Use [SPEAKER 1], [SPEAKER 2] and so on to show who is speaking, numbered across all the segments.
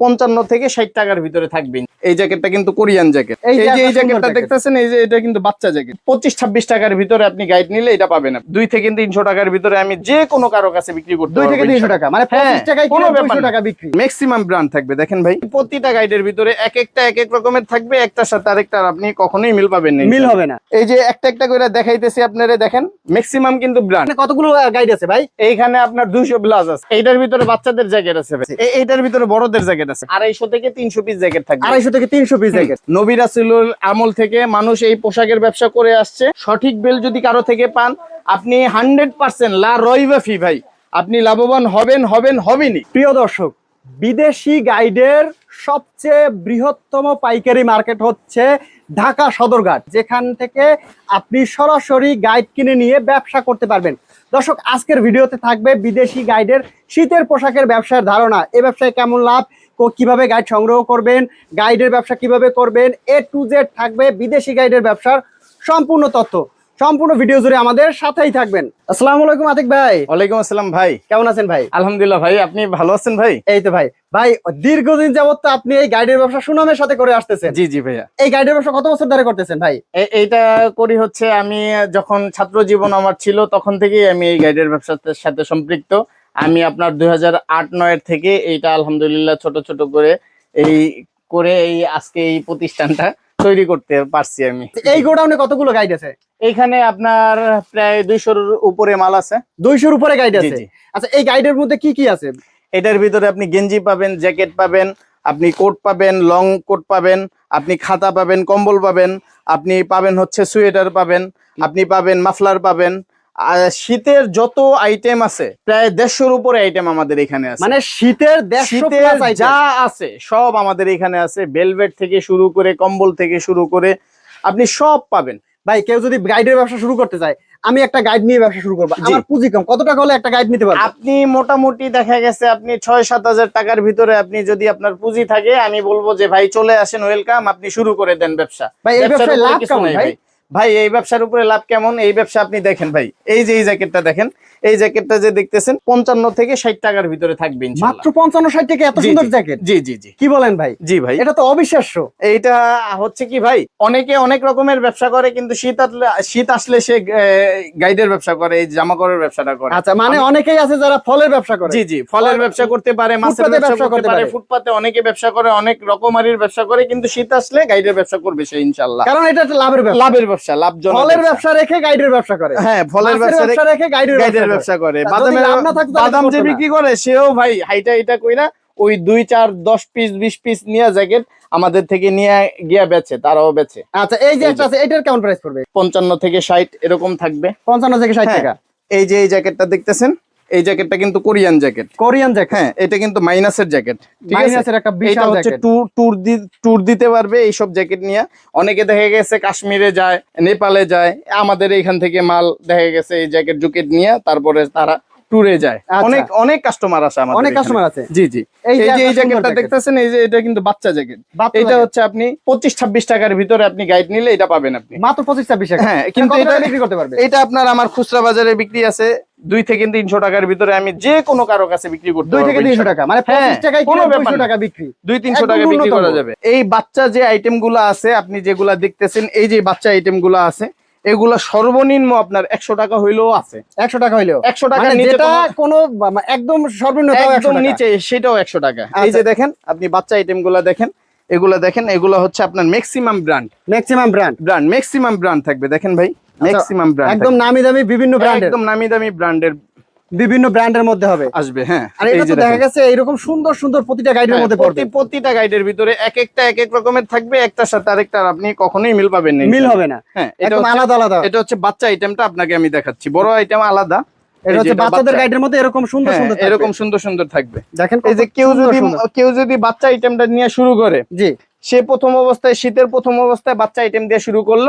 [SPEAKER 1] পঞ্চান্ন থেকে ষাট টাকার ভিতরে থাকবে এই জ্যাকেটটা কিন্তু কোরিয়ান জ্যাকেট।
[SPEAKER 2] এই
[SPEAKER 1] যে এই জ্যাকেটটা দেখতেছেন এই যে এটা কিন্তু বাচ্চা জ্যাকেট। পঁচিশ ছাব্বিশ টাকার ভিতরে আপনি গাইড নিলে এটা পাবেন দুই থেকে তিনশো টাকার ভিতরে আমি যে কোনো কারও কাছে বিক্রি করতে
[SPEAKER 2] দুই থেকে তিনশো টাকা। মানে
[SPEAKER 1] হ্যাঁ, কোনো ব্যাপার।
[SPEAKER 2] টাকা বিক্রি।
[SPEAKER 1] ম্যাক্সিমাম ব্র্যান্ড থাকবে দেখেন ভাই। প্রতিটা গাইডের ভিতরে এক একটা এক এক রকমের থাকবে একটার সাথে আরেকটার আপনি কখনোই মিল পাবেন না
[SPEAKER 2] মিল হবে না।
[SPEAKER 1] এই যে একটা একটা করে দেখাইতেছি আপনারা দেখেন। ম্যাক্সিমাম কিন্তু ব্র্যান্ড
[SPEAKER 2] কতগুলো গাইড আছে ভাই?
[SPEAKER 1] এইখানে আপনার দুইশো ব্লাউজ আছে। এইটার ভিতরে বাচ্চাদের জ্যাকেট আছে। এইটার ভিতরে বড়দের জ্যাকেট আছে। আড়াইশো থেকে তিনশো পিস জ্যাকেট থাকবে।
[SPEAKER 2] আড়াইশো থেকে তিনশো পিস জ্যাকেট
[SPEAKER 1] নবী রাসূলুল আমল থেকে মানুষ এই পোশাকের ব্যবসা করে আসছে। সঠিক বেল যদি কারও থেকে পান, আপনি হান্ড্রেড পার্সেন্ট লা রইবাফি ভাই। আপনি লাভবান হবেন হবেন, হবেনই।
[SPEAKER 2] প্রিয় দর্শক, বিদেশি গাইডের সবচেয়ে বৃহত্তম পাইকারি মার্কেট হচ্ছে ঢাকা সদরঘাট। যেখান থেকে আপনি সরাসরি গাইড কিনে নিয়ে ব্যবসা করতে পারবেন। দর্শক, আজকের ভিডিওতে থাকবে বিদেশি গাইডের শীতের পোশাকের ব্যবসার ধারণা। এ ব্যবসায় কেমন লাভ? কীভাবে গাইড সংগ্রহ করবেন গাইডের ব্যবসা কীভাবে করবেন এ টু জেড থাকবে বিদেশি গাইডের ব্যবসার সম্পূর্ণ তথ্য। সম্পূর্ণ ভিডিও জুড়ে আমাদের সাথেই থাকবেন। আসসালামু আলাইকুম আতিক ভাই।
[SPEAKER 1] ওয়ালাইকুম আসসালাম ভাই।
[SPEAKER 2] কেমন আছেন ভাই?
[SPEAKER 1] আলহামদুলিল্লাহ ভাই আপনি ভালো আছেন ভাই?
[SPEAKER 2] এই তো ভাই। ভাই দীর্ঘদিন যাবত তো আপনি এই গাইডের ব্যবসা সুনামের সাথে করে আসতেছেন।
[SPEAKER 1] জি জি ভাইয়া।
[SPEAKER 2] এই গাইডের ব্যবসা কত বছর ধরে করতেছেন ভাই?
[SPEAKER 1] এইটা করি হচ্ছে আমি যখন ছাত্র জীবন আমার ছিল তখন থেকেই আমি এই গাইডের ব্যবসার সাথে সম্পৃক্ত। আমি আপনার দুই হাজার আট নয়ের থেকে এইটা আলহামদুলিল্লাহ ছোট ছোট করে এই করে এই আজকে এই প্রতিষ্ঠানটা তৈরি করতে পারছি আমি।
[SPEAKER 2] এই গোডাউনে কতগুলো গাইড আছে?
[SPEAKER 1] এইখানে আপনার প্রায় দুইশোর উপরে মাল আছে।
[SPEAKER 2] দুইশোর উপরে গাইড আছে? আচ্ছা এই গাইডের মধ্যে কি কি আছে?
[SPEAKER 1] এটার ভিতরে আপনি গেঞ্জি পাবেন জ্যাকেট পাবেন আপনি কোট পাবেন লং কোট পাবেন আপনি খাতা পাবেন কম্বল পাবেন আপনি পাবেন হচ্ছে সোয়েটার পাবেন আপনি পাবেন মাফলার পাবেন শীতের যত আইটেম আছে প্রায় দেড়শোর উপরে আইটেম আমাদের এখানে আছে।
[SPEAKER 2] মানে শীতের
[SPEAKER 1] শীতের যা আছে সব আমাদের এখানে আছে। বেলভেট থেকে শুরু করে কম্বল থেকে শুরু করে আপনি সব পাবেন।
[SPEAKER 2] ভাই কেউ যদি গাইডের ব্যবসা শুরু করতে চায় আমি একটা গাইড নিয়ে ব্যবসা শুরু করব। আমার পুঁজি কম কত টাকা হলে একটা গাইড নিতে পারব?
[SPEAKER 1] আপনি মোটামুটি দেখা গেছে আপনি ছয় সাত হাজার টাকার ভিতরে আপনি যদি আপনার পুঁজি থাকে আমি বলব যে ভাই চলে আসেন ওয়েলকাম আপনি শুরু করে দেন ব্যবসা।
[SPEAKER 2] ভাই এই ব্যবসায় লাভ কেমন ভাই।
[SPEAKER 1] ভাই এই ব্যবসার উপরে লাভ কেমন? এই ব্যবসা আপনি দেখেন ভাই। এই যে এই জ্যাকেটটা দেখেন এই জ্যাকেটটা যে দেখতেছেন পঞ্চান্ন থেকে ষাট টাকার ভিতরে থাকবে
[SPEAKER 2] মাত্র পঞ্চান্ন ষাট থেকে এত সুন্দর জ্যাকেট?
[SPEAKER 1] জি জি জি।
[SPEAKER 2] কি বলেন ভাই?
[SPEAKER 1] জি ভাই।
[SPEAKER 2] এটা তো অবিশ্বাস্য।
[SPEAKER 1] এইটা হচ্ছে কি ভাই অনেকে অনেক রকমের ব্যবসা করে কিন্তু শীত আসলে শীত আসলে সে গাইডের ব্যবসা করে এই জামা কাপড়ের ব্যবসাটা করে।
[SPEAKER 2] আচ্ছা মানে অনেকেই আছে যারা ফলের ব্যবসা করে।
[SPEAKER 1] জি জি ফলের ব্যবসা করতে পারে মাছের ব্যবসা করতে পারে
[SPEAKER 2] পারে।
[SPEAKER 1] ফুটপাতে অনেকে ব্যবসা করে অনেক রকমারির ব্যবসা করে কিন্তু শীত আসলে গাইডের ব্যবসা করবে সে ইনশাল্লাহ।
[SPEAKER 2] কারণ এটা একটা লাভের
[SPEAKER 1] লাভের ব্যবসা। লাভজনক
[SPEAKER 2] ফলের ব্যবসা। রেখে গাইডের ব্যবসা করে।
[SPEAKER 1] হ্যাঁ ফলের ব্যবসা
[SPEAKER 2] ব্যবসা রেখে গাইডের ব্যবসা
[SPEAKER 1] ব্যবসা করে। বাদামের বাদাম যে বিক্রি করে সেও ভাই হাইটা এটা কইরা ওই দুই চার দশ পিস বিশ পিস নিয়ে জ্যাকেট আমাদের থেকে নিয়ে গিয়া বেচে তারাও বেছে
[SPEAKER 2] আচ্ছা এই যে একটা আছে এটার কেমন প্রাইস পড়বে?
[SPEAKER 1] পঞ্চান্ন থেকে ষাট এরকম থাকবে।
[SPEAKER 2] পঞ্চান্ন থেকে ষাট
[SPEAKER 1] হ্যাঁ।
[SPEAKER 2] টাকা।
[SPEAKER 1] এই যে এই জ্যাকেটটা দেখতেছেন এই জ্যাকেটটা কিন্তু কোরিয়ান জ্যাকেট।
[SPEAKER 2] Korean jacket.
[SPEAKER 1] হ্যাঁ এটা কিন্তু মাইনাসের জ্যাকেট ঠিক আছে?
[SPEAKER 2] মাইনাসের একটা বিশাল
[SPEAKER 1] হচ্ছে ট্যুর ট্যুর ট্যুর দিতে পারবে এই সব জ্যাকেট নিয়ে। অনেকে দেখা গেছে কাশ্মীরে যায় নেপালে যায় আমাদের এইখান থেকে মাল দেখা গেছে এই জ্যাকেট জুকেট নিয়ে তারপরে তারা ট্যুরে যায়।
[SPEAKER 2] আচ্ছা।
[SPEAKER 1] অনেক অনেক কাস্টমার আসে আমাদের
[SPEAKER 2] অনেক কাস্টমার আছে।
[SPEAKER 1] জি জি। এই যে এই জ্যাকেটটা। দেখতেছেন এই যে এটা কিন্তু বাচ্চা জ্যাকেট। এটা হচ্ছে আপনি পঁচিশ ছাব্বিশ টাকার ভিতরে আপনি গাইড নিলে এটা পাবেন আপনি।
[SPEAKER 2] মাত্র পঁচিশ ছাব্বিশ টাকা।
[SPEAKER 1] হ্যাঁ,
[SPEAKER 2] কিন্তু এটা- বিক্রি করতে পারবে?
[SPEAKER 1] এটা আপনার আমার খুচরা বাজারে বিক্রি আছে দুই থেকে তিনশো টাকার ভিতরে আমি যে কোনো কারও কাছে বিক্রি করতে
[SPEAKER 2] দুই থেকে তিনশো টাকা মানে
[SPEAKER 1] হ্যাঁ, কোনো ব্যাপার
[SPEAKER 2] টাকা বিক্রি।
[SPEAKER 1] দুই তিনশো টাকা বিক্রি করা যাবে। এই বাচ্চা যে আইটেমগুলা আছে আপনি যেগুলা দেখতেছেন এই যে বাচ্চা আইটেমগুলো আছে এগুলা সর্বনিম্ন আপনার একশো টাকা হইলেও আছে।
[SPEAKER 2] একশো টাকা হইলেও।
[SPEAKER 1] একশো টাকা
[SPEAKER 2] মানে যেটা
[SPEAKER 1] কোনো-
[SPEAKER 2] কোনো একদম সর্বনিম্ন
[SPEAKER 1] একদম নিচে সেটাও একশো টাকা। এই
[SPEAKER 2] আচ্ছা।
[SPEAKER 1] যে দেখেন আপনি বাচ্চা আইটেমগুলা দেখেন এগুলা দেখেন এগুলো হচ্ছে আপনার maximum brand
[SPEAKER 2] maximum brand
[SPEAKER 1] brand maximum brand থাকবে। দেখেন ভাই ম্যাক্সিমাম ব্র্যান্ড
[SPEAKER 2] একদম নামি দামি বিভিন্ন ব্র্যান্ডের
[SPEAKER 1] একদম নামি দামি ব্র্যান্ডের
[SPEAKER 2] বিভিন্ন ব্র্যান্ডের মধ্যে হবে।
[SPEAKER 1] আসবে হ্যাঁ
[SPEAKER 2] আর এটা তো দেখা গেছে এরকম সুন্দর সুন্দর প্রতিটা গাইডের
[SPEAKER 1] হ্যাঁ,
[SPEAKER 2] মধ্যে পড়বে।
[SPEAKER 1] প্রতিটা গাইডের ভিতরে এক একটা এক এক রকমের থাকবে একটার সাথে আরেকটার আপনি কখনোই মিল পাবেন না।
[SPEAKER 2] মিল হবে না।
[SPEAKER 1] হ্যাঁ এটা
[SPEAKER 2] আলাদা আলাদা।
[SPEAKER 1] এটা হচ্ছে বাচ্চা আইটেমটা আপনাকে আমি দেখাচ্ছি। বড় আইটেম আলাদা।
[SPEAKER 2] এটা হচ্ছে বাচ্চাদের গাইডের মধ্যে এরকম সুন্দর
[SPEAKER 1] হ্যাঁ,
[SPEAKER 2] সুন্দর
[SPEAKER 1] এরকম সুন্দর সুন্দর থাকবে।
[SPEAKER 2] দেখেন
[SPEAKER 1] এই যে কেউ যদি কেউ যদি বাচ্চা আইটেমটা নিয়ে শুরু করে
[SPEAKER 2] জি।
[SPEAKER 1] সে প্রথম অবস্থায় শীতের প্রথম অবস্থায় বাচ্চা আইটেম দিয়ে শুরু করল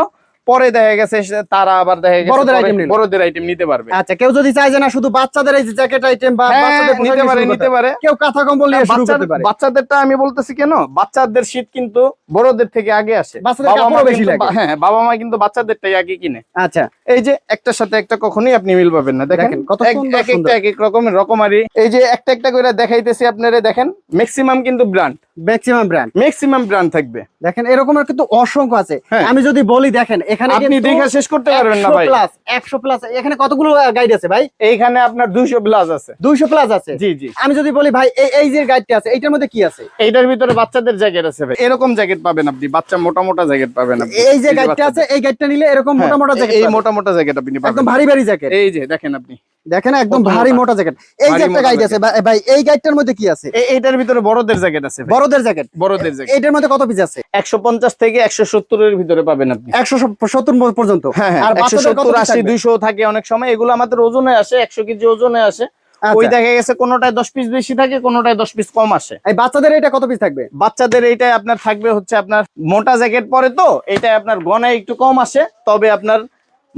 [SPEAKER 1] পরে দেখা গেছে তারা আবার দেখা গেছে
[SPEAKER 2] বড়দের নিলো।
[SPEAKER 1] বড়দের আইটেম নিতে পারবে।
[SPEAKER 2] আচ্ছা কেউ যদি চায় যে না শুধু বাচ্চাদের এই যে জ্যাকেট আইটেম বা
[SPEAKER 1] হ্যাঁ,
[SPEAKER 2] বাচ্চাদের
[SPEAKER 1] নিতে পারে নিতে পারে।
[SPEAKER 2] কেউ কাঁথা কম্বল নিয়ে শুরু করতে পারে।
[SPEAKER 1] বাচ্চাদেরটা আমি বলতেছি কেন? বাচ্চাদের শীত কিন্তু বড়দের থেকে আগে আসে।
[SPEAKER 2] বাচ্চাদের কাপড়ও বেশি লাগে।
[SPEAKER 1] হ্যাঁ বাবা মা কিন্তু বাচ্চাদেরটাই আগে কিনে।
[SPEAKER 2] আচ্ছা।
[SPEAKER 1] এই যে একটার সাথে একটা কখনোই আপনি মিল পাবেন না দেখেন।
[SPEAKER 2] কত সুন্দর।
[SPEAKER 1] এক এক রকমের রকমারি। এই যে একটা একটা করে দেখাইতেছি আপনারা দেখেন। ম্যাক্সিমাম কিন্তু brand
[SPEAKER 2] maximum brand
[SPEAKER 1] maximum brand থাকবে।
[SPEAKER 2] দেখেন এরকমের কিন্তু অসংখ্য আছে।
[SPEAKER 1] হ্যাঁ।
[SPEAKER 2] আমি যদি বলি দেখেন এখানে
[SPEAKER 1] আপনি দেখা শেষ করতে পারবেন না ভাই।
[SPEAKER 2] প্লাস একশো প্লাস এখানে কতগুলো গাইড আছে ভাই?
[SPEAKER 1] এইখানে আপনার দুইশো ব্লাউজ আছে।
[SPEAKER 2] দুইশো প্লাস আছে?
[SPEAKER 1] জি জি।
[SPEAKER 2] আমি যদি বলি ভাই এই এই যে গাইডটা আছে এইটার মধ্যে কি আছে?
[SPEAKER 1] এইটার ভিতরে বাচ্চাদের জ্যাকেট আছে ভাই। এরকম জ্যাকেট পাবেন আপনি বাচ্চা মোটা মোটা জ্যাকেট পাবেন আপনি।
[SPEAKER 2] এই যে গাইডটা। আছে এই গাইডটা নিলে এরকম
[SPEAKER 1] হ্যাঁ,
[SPEAKER 2] মোটা মোটা জ্যাকেট
[SPEAKER 1] এই মোটা মোটা জ্যাকেট আপনি
[SPEAKER 2] একদম ভারী ভারী জ্যাকেট
[SPEAKER 1] এই যে দেখেন আপনি।
[SPEAKER 2] দেখেন একদম ভারী
[SPEAKER 1] মোটা।
[SPEAKER 2] জ্যাকেট। এই যে একটা গাইড আছে ভাই- এই গাইডটার মধ্যে কি আছে?
[SPEAKER 1] এইটার ভিতরে বড়দের জ্যাকেট আছে
[SPEAKER 2] বড়দের জ্যাকেট।
[SPEAKER 1] বড়দের জ্যাকেট।
[SPEAKER 2] এইটার মধ্যে কত পিস আছে?
[SPEAKER 1] একশো পঞ্চাশ থেকে একশো সত্তরের ভিতরে পাবেন আপনি।
[SPEAKER 2] একশো সত্তর পর্যন্ত।
[SPEAKER 1] হ্যাঁ হ্যাঁ
[SPEAKER 2] আর
[SPEAKER 1] একশো
[SPEAKER 2] বাচ্চাদের কত
[SPEAKER 1] সত্তর
[SPEAKER 2] piece
[SPEAKER 1] আশি
[SPEAKER 2] থাকবে?
[SPEAKER 1] দুইশো থাকে অনেক সময়। এগুলো আমাদের ওজনে আসে একশো কেজি ওজনে আসে। ওই
[SPEAKER 2] আচ্ছা।
[SPEAKER 1] দেখা গেছে কোনোটায় দশ পিস বেশি থাকে কোনটায় দশ পিস কম আসে।
[SPEAKER 2] এই বাচ্চাদের এটা কত পিস থাকবে?
[SPEAKER 1] বাচ্চাদের এইটাই আপনার থাকবে হচ্ছে আপনার মোটা জ্যাকেট পরে তো এটা আপনার গনায় একটু কম আসে তবে আপনার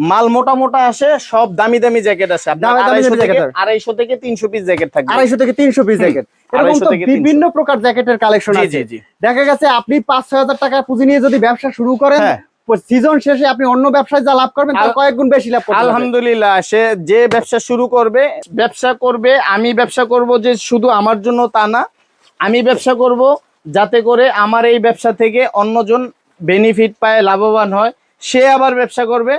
[SPEAKER 1] মাল মোটা মোটা আসে সব দামি দামি জ্যাকেট আসে আড়াইশো থেকে
[SPEAKER 2] আছে।
[SPEAKER 1] আড়াইশো থেকে তিনশো পিস জ্যাকেট থাকে
[SPEAKER 2] আড়াইশো থেকে তিনশো পিস জ্যাকেট। এরকম তো
[SPEAKER 1] থেকে
[SPEAKER 2] বিভিন্ন প্রকার জ্যাকেটের কালেকশন আছে। দেখা গেছে আপনি পাঁচ ছয় হাজার টাকা পুঁজি নিয়ে যদি ব্যবসা শুরু করেন
[SPEAKER 1] হ্যাঁ।
[SPEAKER 2] সিজন শেষে আপনি অন্য ব্যবসায় যা লাভ করবেন তার কয়েক গুণ বেশি লাভ করবেন
[SPEAKER 1] আলহামদুলিল্লাহ সে যে ব্যবসা শুরু করবে ব্যবসা করবে আমি ব্যবসা করব যে শুধু আমার জন্য তা না আমি ব্যবসা করব যাতে করে আমার এই ব্যবসা থেকে অন্যজন বেনিফিট পায় লাভবান হয় সে আবার ব্যবসা করবে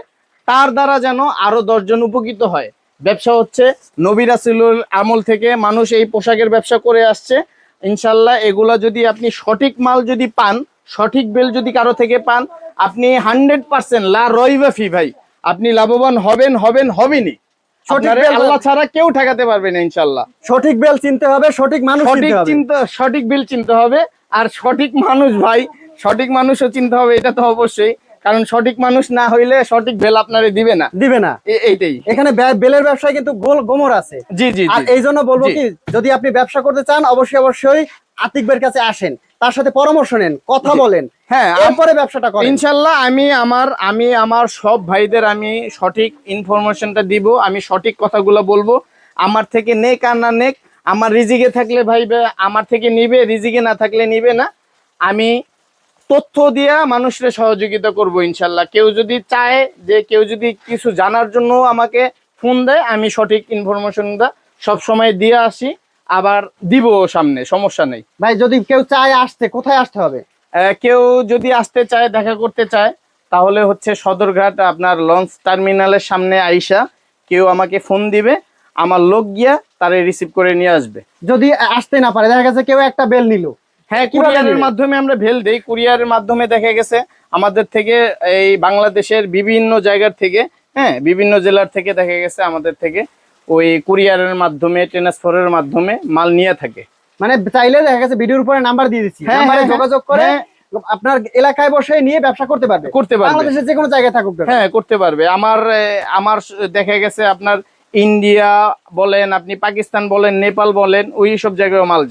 [SPEAKER 1] তার দ্বারা যেন আরও দশজন উপকৃত হয়। ব্যবসা হচ্ছে নবী আমল থেকে মানুষ এই পোশাকের ব্যবসা করে আসছে। ইনশাল্লাহ এগুলা যদি আপনি সঠিক মাল যদি পান সঠিক বেল যদি কারও থেকে পান আপনি হান্ড্রেড পার্সেন্ট লা রইবাফি ভাই। আপনি লাভবান হবেন হবেন হবেনই।
[SPEAKER 2] বেল-
[SPEAKER 1] আল্লাহ ছাড়া কেউ ঠেকাতে পারবে না ইনশাল্লাহ
[SPEAKER 2] সঠিক বেল চিনতে হবে সঠিক মানুষ
[SPEAKER 1] সঠিক
[SPEAKER 2] চিন্তা
[SPEAKER 1] সঠিক বিল চিনতে হবে আর সঠিক মানুষ ভাই সঠিক মানুষও চিনতে হবে এটা তো অবশ্যই। কারণ সঠিক মানুষ না হইলে সঠিক বেল আপনারে দিবে না।
[SPEAKER 2] দিবে না।
[SPEAKER 1] এইটাই।
[SPEAKER 2] এখানে বেলের ব্যবসায় কিন্তু গোল গোমর আছে।
[SPEAKER 1] জি জি
[SPEAKER 2] আর এই জন্য বলব কি যদি আপনি ব্যবসা করতে চান অবশ্যই অবশ্যই আতিক ভাইয়ের কাছে আসেন। তার সাথে পরামর্শ নেন কথা বলেন।
[SPEAKER 1] হ্যাঁ আম-
[SPEAKER 2] এরপরে ব্যবসাটা করেন।
[SPEAKER 1] আমি আমার আমি আমার সব ভাইদের আমি সঠিক ইনফরমেশনটা দিব আমি সঠিক কথাগুলো বলব। আমার থেকে নেক আর না নেক আমার রিজিকে থাকলে ভাই আমার থেকে নিবে রিজিকে না থাকলে নিবে না। আমি তথ্য দিয়া মানুষের সহযোগিতা করব ইনশাল্লাহ। কেউ যদি চায় যে কেউ যদি কিছু জানার জন্য আমাকে ফোন দেয় আমি সঠিক ইনফরমেশনটা সব সময় দিয়ে আসি আবার দিব সামনে সমস্যা নেই।
[SPEAKER 2] ভাই যদি কেউ চায় আসতে কোথায় আসতে হবে?
[SPEAKER 1] কেউ যদি আসতে চায় দেখা করতে চায় তাহলে হচ্ছে সদরঘাট আপনার লঞ্চ টার্মিনালের সামনে আইসা কেউ আমাকে ফোন দিবে আমার লোক গিয়া তারে রিসিভ করে নিয়ে আসবে।
[SPEAKER 2] যদি আসতে না পারে দেখা গেছে কেউ একটা বেল নিল।
[SPEAKER 1] হ্যাঁ কুরিয়ারের মাধ্যমে আমরা ভেল দেই। কুরিয়ারের মাধ্যমে দেখা গেছে আমাদের থেকে এই বাংলাদেশের বিভিন্ন জায়গার থেকে হ্যাঁ বিভিন্ন জেলার থেকে দেখা গেছে আমাদের থেকে ওই কুরিয়ারের মাধ্যমে ট্রান্সফারের মাধ্যমে মাল নিয়ে থাকে।
[SPEAKER 2] মানে চাইলে দেখা গেছে ভিডিওর উপরে নাম্বার দিয়ে দিচ্ছি।
[SPEAKER 1] হ্যাঁ,
[SPEAKER 2] নাম্বারে
[SPEAKER 1] হ্যাঁ,
[SPEAKER 2] যোগাযোগ করে
[SPEAKER 1] হ্যাঁ।
[SPEAKER 2] আপনার এলাকায় বসে নিয়ে ব্যবসা করতে পারবে।
[SPEAKER 1] করতে পারবে।
[SPEAKER 2] বাংলাদেশের যে কোনো জায়গায় থাকুক।
[SPEAKER 1] হ্যাঁ করতে পারবে। আমার আমার দেখা গেছে আপনার ইন্ডিয়া বলেন আপনি পাকিস্তান বলেন নেপাল বলেন ওই সব জায়গায় মাল যায়।